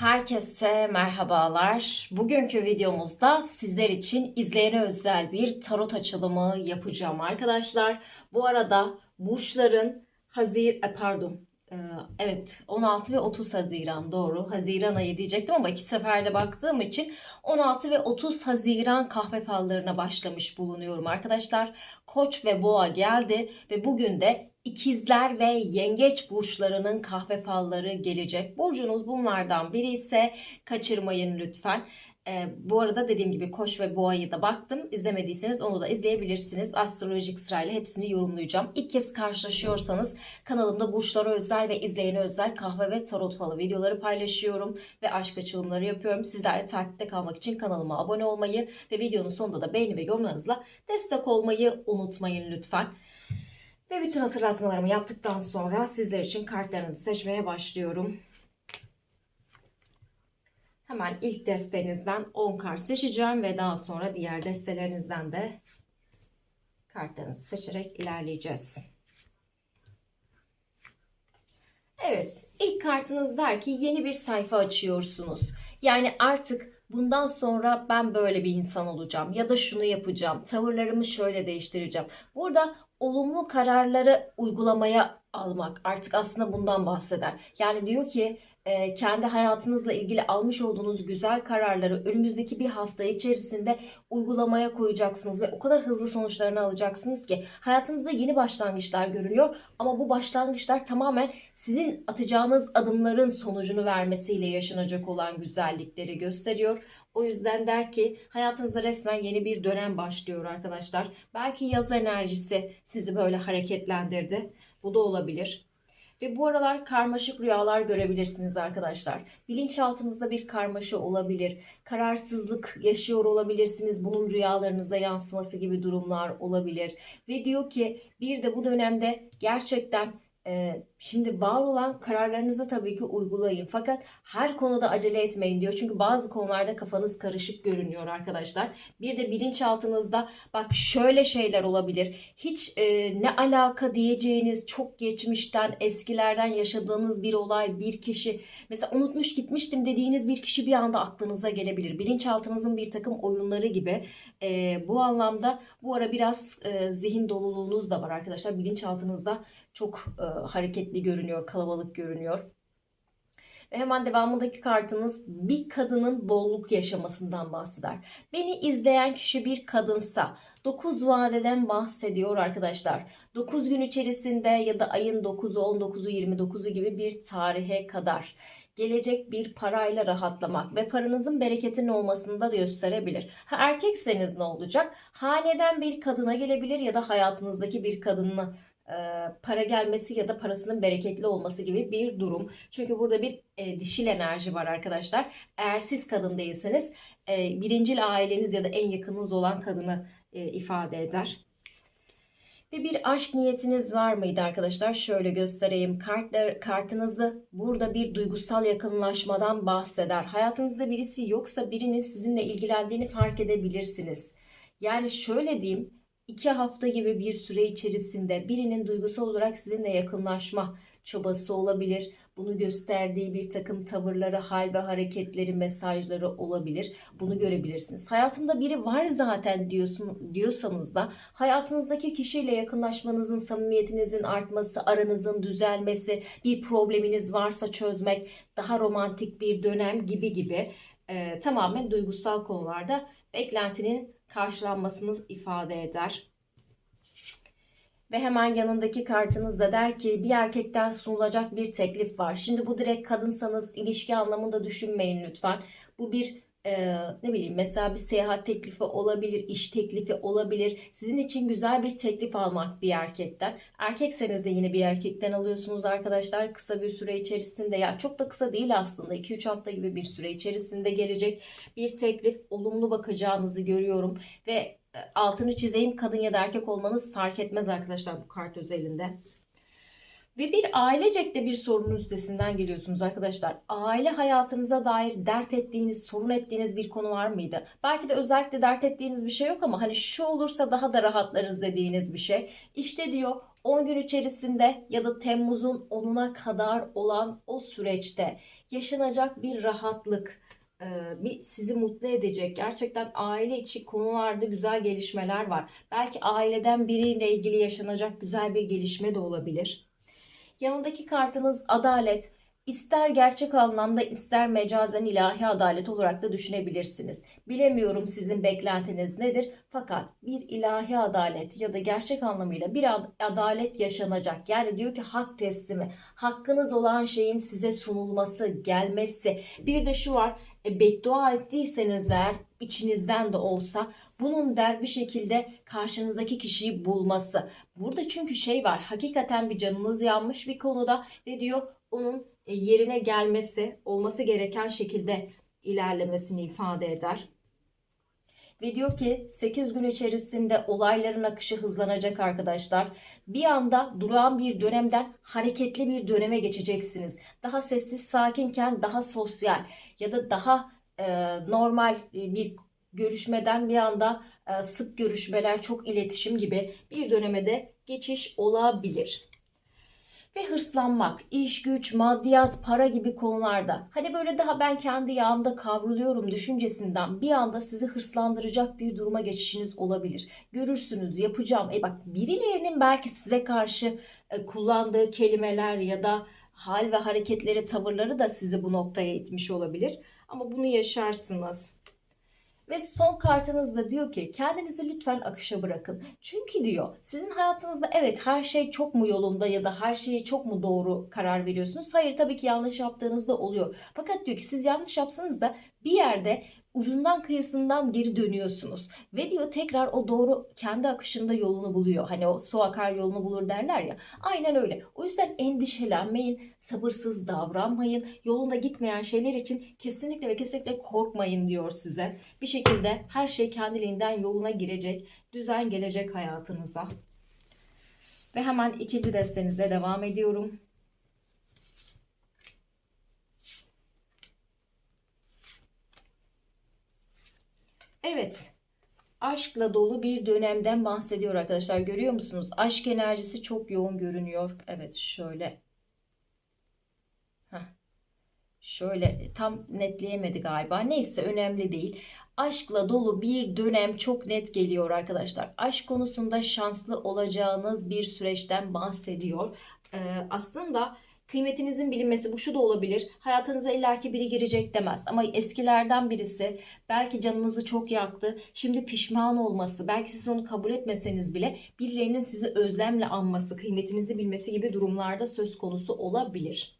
Herkese merhabalar. Bugünkü videomuzda sizler için izleyene özel bir tarot açılımı yapacağım arkadaşlar. Bu arada burçların Hazir e, pardon e, evet 16 ve 30 Haziran doğru. Haziran ayı diyecektim ama iki seferde baktığım için 16 ve 30 Haziran kahve fallarına başlamış bulunuyorum arkadaşlar. Koç ve boğa geldi ve bugün de İkizler ve yengeç burçlarının kahve falları gelecek. Burcunuz bunlardan biri ise kaçırmayın lütfen. Ee, bu arada dediğim gibi Koç ve Boğa'yı da baktım. İzlemediyseniz onu da izleyebilirsiniz. Astrolojik sırayla hepsini yorumlayacağım. İlk kez karşılaşıyorsanız kanalımda burçlara özel ve izleyene özel kahve ve tarot falı videoları paylaşıyorum. Ve aşk açılımları yapıyorum. Sizler de takipte kalmak için kanalıma abone olmayı ve videonun sonunda da beğeni ve yorumlarınızla destek olmayı unutmayın lütfen. Ve bütün hatırlatmalarımı yaptıktan sonra sizler için kartlarınızı seçmeye başlıyorum. Hemen ilk destenizden 10 kart seçeceğim ve daha sonra diğer destelerinizden de kartlarınızı seçerek ilerleyeceğiz. Evet, ilk kartınız der ki yeni bir sayfa açıyorsunuz. Yani artık bundan sonra ben böyle bir insan olacağım ya da şunu yapacağım. Tavırlarımı şöyle değiştireceğim. Burada olumlu kararları uygulamaya almak artık aslında bundan bahseder. Yani diyor ki e, kendi hayatınızla ilgili almış olduğunuz güzel kararları önümüzdeki bir hafta içerisinde uygulamaya koyacaksınız ve o kadar hızlı sonuçlarını alacaksınız ki hayatınızda yeni başlangıçlar görünüyor ama bu başlangıçlar tamamen sizin atacağınız adımların sonucunu vermesiyle yaşanacak olan güzellikleri gösteriyor. O yüzden der ki hayatınızda resmen yeni bir dönem başlıyor arkadaşlar. Belki yaz enerjisi sizi böyle hareketlendirdi. Bu da olabilir. Ve bu aralar karmaşık rüyalar görebilirsiniz arkadaşlar. Bilinçaltınızda bir karmaşa olabilir. Kararsızlık yaşıyor olabilirsiniz. Bunun rüyalarınıza yansıması gibi durumlar olabilir. Ve diyor ki bir de bu dönemde gerçekten şimdi var olan kararlarınızı tabii ki uygulayın. Fakat her konuda acele etmeyin diyor. Çünkü bazı konularda kafanız karışık görünüyor arkadaşlar. Bir de bilinçaltınızda bak şöyle şeyler olabilir. Hiç e, ne alaka diyeceğiniz çok geçmişten eskilerden yaşadığınız bir olay bir kişi mesela unutmuş gitmiştim dediğiniz bir kişi bir anda aklınıza gelebilir. Bilinçaltınızın bir takım oyunları gibi. E, bu anlamda bu ara biraz e, zihin doluluğunuz da var arkadaşlar. Bilinçaltınızda çok e, hareketli görünüyor, kalabalık görünüyor. Ve hemen devamındaki kartımız bir kadının bolluk yaşamasından bahseder. Beni izleyen kişi bir kadınsa 9 vadeden bahsediyor arkadaşlar. 9 gün içerisinde ya da ayın 9'u, 19'u, 29'u gibi bir tarihe kadar gelecek bir parayla rahatlamak ve paranızın bereketinin olmasını da gösterebilir. Ha, erkekseniz ne olacak? Haneden bir kadına gelebilir ya da hayatınızdaki bir kadınla para gelmesi ya da parasının bereketli olması gibi bir durum. Çünkü burada bir e, dişil enerji var arkadaşlar. Eğer siz kadın değilseniz e, birincil aileniz ya da en yakınınız olan kadını e, ifade eder. Ve bir aşk niyetiniz var mıydı arkadaşlar? Şöyle göstereyim. Kartlar, kartınızı burada bir duygusal yakınlaşmadan bahseder. Hayatınızda birisi yoksa birinin sizinle ilgilendiğini fark edebilirsiniz. Yani şöyle diyeyim iki hafta gibi bir süre içerisinde birinin duygusal olarak sizinle yakınlaşma çabası olabilir. Bunu gösterdiği bir takım tavırları, hal ve hareketleri, mesajları olabilir. Bunu görebilirsiniz. Hayatımda biri var zaten diyorsun, diyorsanız da hayatınızdaki kişiyle yakınlaşmanızın, samimiyetinizin artması, aranızın düzelmesi, bir probleminiz varsa çözmek, daha romantik bir dönem gibi gibi e, tamamen duygusal konularda beklentinin karşılanmasını ifade eder. Ve hemen yanındaki kartınızda der ki bir erkekten sunulacak bir teklif var. Şimdi bu direkt kadınsanız ilişki anlamında düşünmeyin lütfen. Bu bir e, ne bileyim mesela bir seyahat teklifi olabilir, iş teklifi olabilir. Sizin için güzel bir teklif almak bir erkekten. Erkekseniz de yine bir erkekten alıyorsunuz arkadaşlar kısa bir süre içerisinde. Ya çok da kısa değil aslında 2-3 hafta gibi bir süre içerisinde gelecek bir teklif olumlu bakacağınızı görüyorum ve altını çizeyim kadın ya da erkek olmanız fark etmez arkadaşlar bu kart özelinde. Ve bir ailecekte bir sorunun üstesinden geliyorsunuz arkadaşlar. Aile hayatınıza dair dert ettiğiniz, sorun ettiğiniz bir konu var mıydı? Belki de özellikle dert ettiğiniz bir şey yok ama hani şu olursa daha da rahatlarız dediğiniz bir şey. İşte diyor 10 gün içerisinde ya da Temmuz'un 10'una kadar olan o süreçte yaşanacak bir rahatlık, e, bir sizi mutlu edecek. Gerçekten aile içi konularda güzel gelişmeler var. Belki aileden biriyle ilgili yaşanacak güzel bir gelişme de olabilir. Yanındaki kartınız adalet. İster gerçek anlamda ister mecazen ilahi adalet olarak da düşünebilirsiniz. Bilemiyorum sizin beklentiniz nedir fakat bir ilahi adalet ya da gerçek anlamıyla bir ad- adalet yaşanacak. Yani diyor ki hak teslimi, hakkınız olan şeyin size sunulması, gelmesi. Bir de şu var, e, beddua ettiyseniz eğer içinizden de olsa bunun der bir şekilde karşınızdaki kişiyi bulması. Burada çünkü şey var, hakikaten bir canınız yanmış bir konuda ve diyor onun e, yerine gelmesi, olması gereken şekilde ilerlemesini ifade eder. Ve diyor ki 8 gün içerisinde olayların akışı hızlanacak arkadaşlar. Bir anda durağan bir dönemden hareketli bir döneme geçeceksiniz. Daha sessiz, sakinken daha sosyal ya da daha normal bir görüşmeden bir anda e, sık görüşmeler, çok iletişim gibi bir döneme de geçiş olabilir ve hırslanmak, iş güç, maddiyat, para gibi konularda hani böyle daha ben kendi yağımda kavruluyorum düşüncesinden bir anda sizi hırslandıracak bir duruma geçişiniz olabilir. Görürsünüz yapacağım. E bak birilerinin belki size karşı e, kullandığı kelimeler ya da hal ve hareketleri, tavırları da sizi bu noktaya itmiş olabilir. Ama bunu yaşarsınız. Ve son kartınızda diyor ki kendinizi lütfen akışa bırakın. Çünkü diyor sizin hayatınızda evet her şey çok mu yolunda ya da her şeyi çok mu doğru karar veriyorsunuz? Hayır tabii ki yanlış yaptığınızda oluyor. Fakat diyor ki siz yanlış yapsanız da bir yerde ucundan kıyısından geri dönüyorsunuz. Ve diyor tekrar o doğru kendi akışında yolunu buluyor. Hani o su akar yolunu bulur derler ya. Aynen öyle. O yüzden endişelenmeyin, sabırsız davranmayın. Yolunda gitmeyen şeyler için kesinlikle ve kesinlikle korkmayın diyor size. Bir şekilde her şey kendiliğinden yoluna girecek. Düzen gelecek hayatınıza. Ve hemen ikinci destenizle devam ediyorum. Evet. Aşkla dolu bir dönemden bahsediyor arkadaşlar. Görüyor musunuz? Aşk enerjisi çok yoğun görünüyor. Evet şöyle. Heh. Şöyle tam netleyemedi galiba. Neyse önemli değil. Aşkla dolu bir dönem çok net geliyor arkadaşlar. Aşk konusunda şanslı olacağınız bir süreçten bahsediyor. Ee, aslında kıymetinizin bilinmesi bu şu da olabilir. Hayatınıza illaki biri girecek demez. Ama eskilerden birisi belki canınızı çok yaktı. Şimdi pişman olması, belki siz onu kabul etmeseniz bile birilerinin sizi özlemle anması, kıymetinizi bilmesi gibi durumlarda söz konusu olabilir.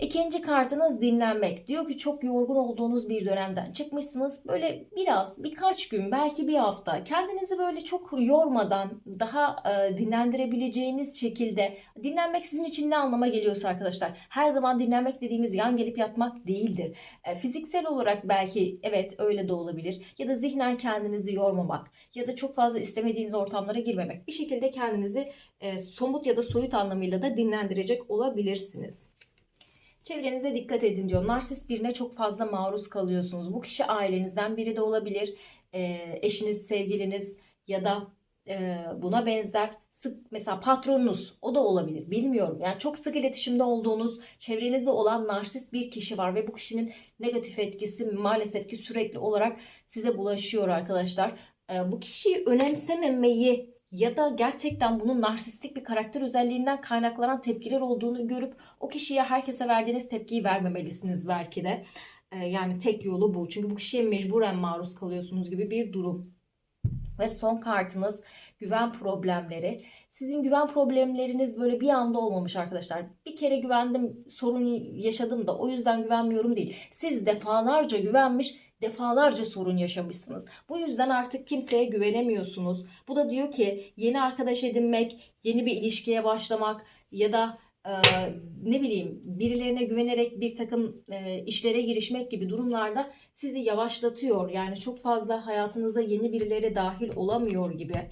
İkinci kartınız dinlenmek. Diyor ki çok yorgun olduğunuz bir dönemden çıkmışsınız. Böyle biraz birkaç gün belki bir hafta kendinizi böyle çok yormadan daha e, dinlendirebileceğiniz şekilde dinlenmek sizin için ne anlama geliyorsa arkadaşlar. Her zaman dinlenmek dediğimiz yan gelip yatmak değildir. E, fiziksel olarak belki evet öyle de olabilir. Ya da zihnen kendinizi yormamak ya da çok fazla istemediğiniz ortamlara girmemek. Bir şekilde kendinizi e, somut ya da soyut anlamıyla da dinlendirecek olabilirsiniz. Çevrenize dikkat edin diyor. Narsist birine çok fazla maruz kalıyorsunuz. Bu kişi ailenizden biri de olabilir. E, eşiniz, sevgiliniz ya da e, buna benzer sık mesela patronunuz o da olabilir. Bilmiyorum. Yani çok sık iletişimde olduğunuz çevrenizde olan narsist bir kişi var ve bu kişinin negatif etkisi maalesef ki sürekli olarak size bulaşıyor arkadaşlar. E, bu kişiyi önemsememeyi ya da gerçekten bunun narsistik bir karakter özelliğinden kaynaklanan tepkiler olduğunu görüp o kişiye herkese verdiğiniz tepkiyi vermemelisiniz belki de. Ee, yani tek yolu bu. Çünkü bu kişiye mecburen maruz kalıyorsunuz gibi bir durum. Ve son kartınız güven problemleri. Sizin güven problemleriniz böyle bir anda olmamış arkadaşlar. Bir kere güvendim, sorun yaşadım da o yüzden güvenmiyorum değil. Siz defalarca güvenmiş, defalarca sorun yaşamışsınız. Bu yüzden artık kimseye güvenemiyorsunuz. Bu da diyor ki yeni arkadaş edinmek, yeni bir ilişkiye başlamak ya da e, ne bileyim birilerine güvenerek bir takım e, işlere girişmek gibi durumlarda sizi yavaşlatıyor. Yani çok fazla hayatınıza yeni birileri dahil olamıyor gibi.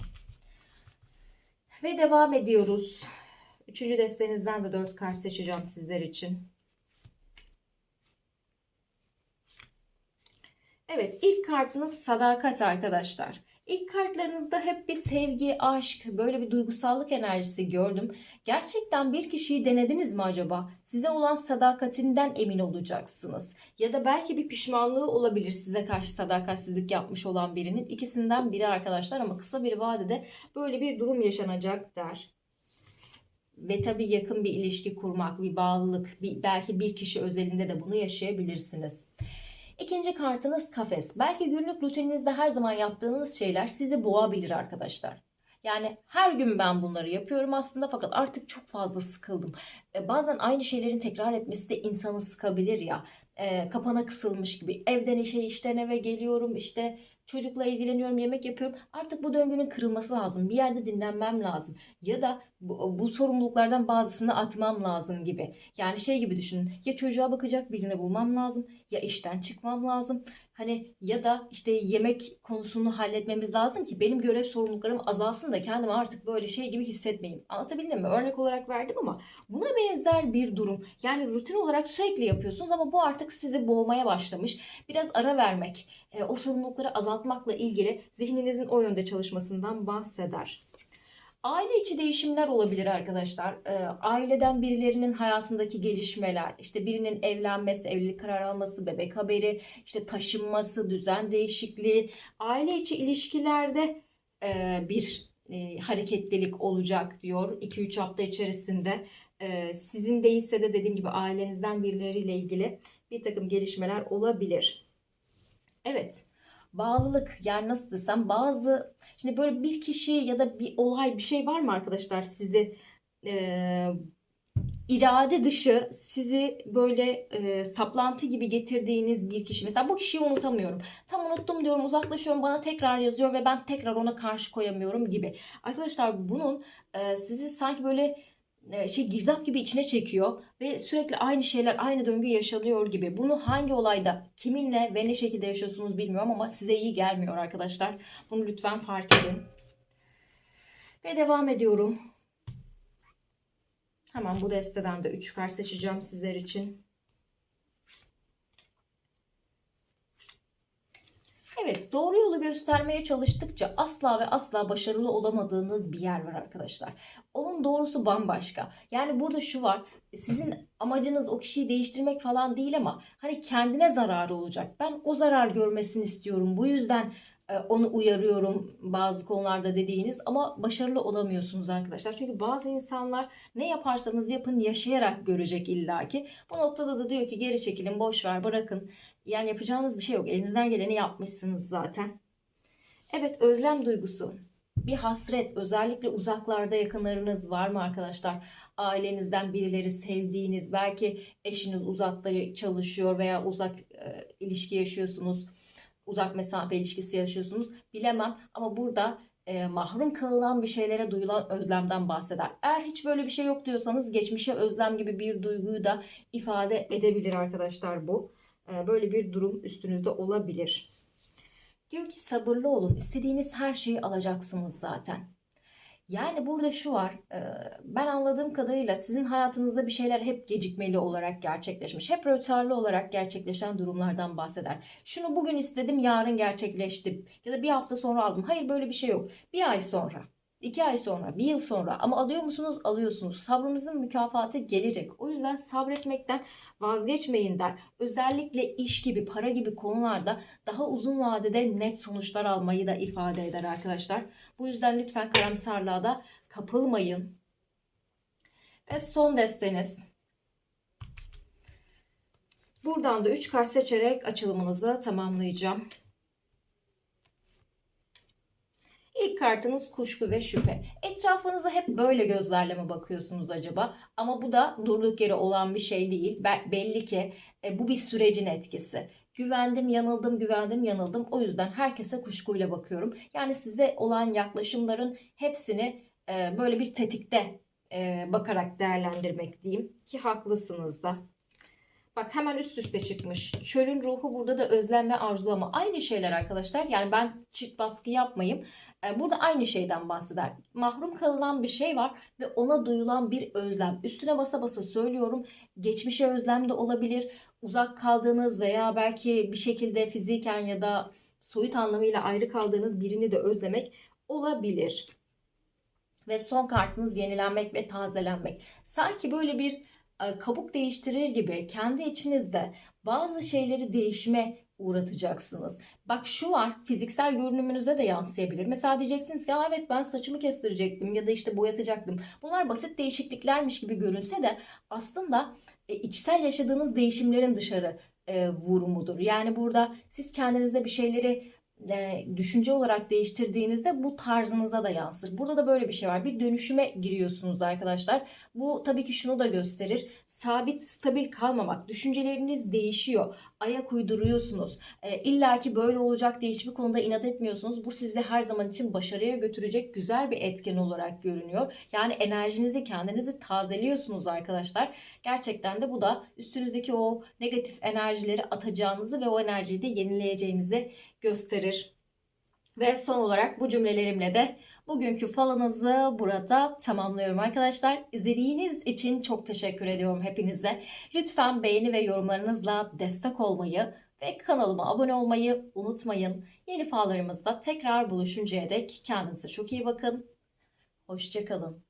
Ve devam ediyoruz. Üçüncü destenizden de dört kart seçeceğim sizler için. Evet ilk kartınız sadakat arkadaşlar. İlk kartlarınızda hep bir sevgi, aşk, böyle bir duygusallık enerjisi gördüm. Gerçekten bir kişiyi denediniz mi acaba? Size olan sadakatinden emin olacaksınız. Ya da belki bir pişmanlığı olabilir size karşı sadakatsizlik yapmış olan birinin. İkisinden biri arkadaşlar ama kısa bir vadede böyle bir durum yaşanacak der. Ve tabii yakın bir ilişki kurmak, bir bağlılık, bir, belki bir kişi özelinde de bunu yaşayabilirsiniz. İkinci kartınız kafes. Belki günlük rutininizde her zaman yaptığınız şeyler sizi boğabilir arkadaşlar. Yani her gün ben bunları yapıyorum aslında fakat artık çok fazla sıkıldım. E, bazen aynı şeylerin tekrar etmesi de insanı sıkabilir ya. E, kapana kısılmış gibi. Evden işe, işten eve geliyorum işte çocukla ilgileniyorum, yemek yapıyorum. Artık bu döngünün kırılması lazım. Bir yerde dinlenmem lazım. Ya da bu, bu sorumluluklardan bazısını atmam lazım gibi. Yani şey gibi düşünün. Ya çocuğa bakacak birini bulmam lazım ya işten çıkmam lazım. Hani ya da işte yemek konusunu halletmemiz lazım ki benim görev sorumluluklarım azalsın da kendimi artık böyle şey gibi hissetmeyeyim. Anlatabildim mi? Örnek olarak verdim ama buna benzer bir durum. Yani rutin olarak sürekli yapıyorsunuz ama bu artık sizi boğmaya başlamış. Biraz ara vermek, e, o sorumlulukları azaltmakla ilgili zihninizin o yönde çalışmasından bahseder. Aile içi değişimler olabilir arkadaşlar. Ee, aileden birilerinin hayatındaki gelişmeler, işte birinin evlenmesi, evlilik kararı alması, bebek haberi, işte taşınması, düzen değişikliği, aile içi ilişkilerde e, bir e, hareketlilik olacak diyor 2-3 hafta içerisinde. E, sizin değilse de dediğim gibi ailenizden birileriyle ilgili bir takım gelişmeler olabilir. Evet bağlılık yani nasıl desem bazı şimdi böyle bir kişi ya da bir olay bir şey var mı arkadaşlar sizi e, irade dışı sizi böyle e, saplantı gibi getirdiğiniz bir kişi? Mesela bu kişiyi unutamıyorum. Tam unuttum diyorum uzaklaşıyorum bana tekrar yazıyor ve ben tekrar ona karşı koyamıyorum gibi. Arkadaşlar bunun e, sizi sanki böyle şey girdap gibi içine çekiyor ve sürekli aynı şeyler aynı döngü yaşanıyor gibi. Bunu hangi olayda kiminle ve ne şekilde yaşıyorsunuz bilmiyorum ama size iyi gelmiyor arkadaşlar. Bunu lütfen fark edin. Ve devam ediyorum. Hemen bu desteden de 3 kart seçeceğim sizler için. Evet, doğru yolu göstermeye çalıştıkça asla ve asla başarılı olamadığınız bir yer var arkadaşlar. Onun doğrusu bambaşka. Yani burada şu var. Sizin amacınız o kişiyi değiştirmek falan değil ama hani kendine zararı olacak. Ben o zarar görmesini istiyorum. Bu yüzden onu uyarıyorum bazı konularda dediğiniz ama başarılı olamıyorsunuz arkadaşlar. Çünkü bazı insanlar ne yaparsanız yapın yaşayarak görecek illaki. Bu noktada da diyor ki geri çekilin, boş ver, bırakın. Yani yapacağınız bir şey yok. Elinizden geleni yapmışsınız zaten. Evet, özlem duygusu. Bir hasret, özellikle uzaklarda yakınlarınız var mı arkadaşlar? Ailenizden birileri sevdiğiniz, belki eşiniz uzakta çalışıyor veya uzak e, ilişki yaşıyorsunuz uzak mesafe ilişkisi yaşıyorsunuz bilemem ama burada e, mahrum kalınan bir şeylere duyulan özlemden bahseder. Eğer hiç böyle bir şey yok diyorsanız geçmişe özlem gibi bir duyguyu da ifade edebilir arkadaşlar bu. E, böyle bir durum üstünüzde olabilir. Diyor ki sabırlı olun. İstediğiniz her şeyi alacaksınız zaten. Yani burada şu var. Ben anladığım kadarıyla sizin hayatınızda bir şeyler hep gecikmeli olarak gerçekleşmiş. Hep rötarlı olarak gerçekleşen durumlardan bahseder. Şunu bugün istedim, yarın gerçekleşti. Ya da bir hafta sonra aldım. Hayır böyle bir şey yok. Bir ay sonra. İki ay sonra, bir yıl sonra ama alıyor musunuz? Alıyorsunuz. Sabrınızın mükafatı gelecek. O yüzden sabretmekten vazgeçmeyin der. Özellikle iş gibi, para gibi konularda daha uzun vadede net sonuçlar almayı da ifade eder arkadaşlar. Bu yüzden lütfen karamsarlığa da kapılmayın. Ve son desteniz. Buradan da 3 kart seçerek açılımınızı tamamlayacağım. İlk kartınız kuşku ve şüphe. Etrafınıza hep böyle gözlerle mi bakıyorsunuz acaba? Ama bu da durduk yere olan bir şey değil. belli ki e, bu bir sürecin etkisi. Güvendim, yanıldım, güvendim, yanıldım. O yüzden herkese kuşkuyla bakıyorum. Yani size olan yaklaşımların hepsini e, böyle bir tetikte e, bakarak değerlendirmek diyeyim. Ki haklısınız da. Bak hemen üst üste çıkmış. Çölün ruhu burada da özlem ve arzulama. Aynı şeyler arkadaşlar. Yani ben çift baskı yapmayayım. Ee, burada aynı şeyden bahseder. Mahrum kalınan bir şey var ve ona duyulan bir özlem. Üstüne basa basa söylüyorum. Geçmişe özlem de olabilir. Uzak kaldığınız veya belki bir şekilde fiziken ya da soyut anlamıyla ayrı kaldığınız birini de özlemek olabilir. Ve son kartınız yenilenmek ve tazelenmek. Sanki böyle bir e, kabuk değiştirir gibi kendi içinizde bazı şeyleri değişime uğratacaksınız. Bak şu var fiziksel görünümünüze de yansıyabilir. Mesela diyeceksiniz ki "Aa, evet ben saçımı kestirecektim ya da işte boyatacaktım. Bunlar basit değişikliklermiş gibi görünse de aslında e, içsel yaşadığınız değişimlerin dışarı e, vurumudur. Yani burada siz kendinizde bir şeyleri e, düşünce olarak değiştirdiğinizde bu tarzınıza da yansır. Burada da böyle bir şey var. Bir dönüşüme giriyorsunuz arkadaşlar. Bu tabii ki şunu da gösterir. Sabit, stabil kalmamak. Düşünceleriniz değişiyor. Ayak uyduruyorsunuz. E, İlla ki böyle olacak diye hiçbir konuda inat etmiyorsunuz. Bu sizi her zaman için başarıya götürecek güzel bir etken olarak görünüyor. Yani enerjinizi, kendinizi tazeliyorsunuz arkadaşlar. Gerçekten de bu da üstünüzdeki o negatif enerjileri atacağınızı ve o enerjiyi de yenileyeceğinizi gösterir. Ve son olarak bu cümlelerimle de bugünkü falınızı burada tamamlıyorum arkadaşlar. İzlediğiniz için çok teşekkür ediyorum hepinize. Lütfen beğeni ve yorumlarınızla destek olmayı ve kanalıma abone olmayı unutmayın. Yeni fallarımızda tekrar buluşuncaya dek kendinize çok iyi bakın. Hoşçakalın.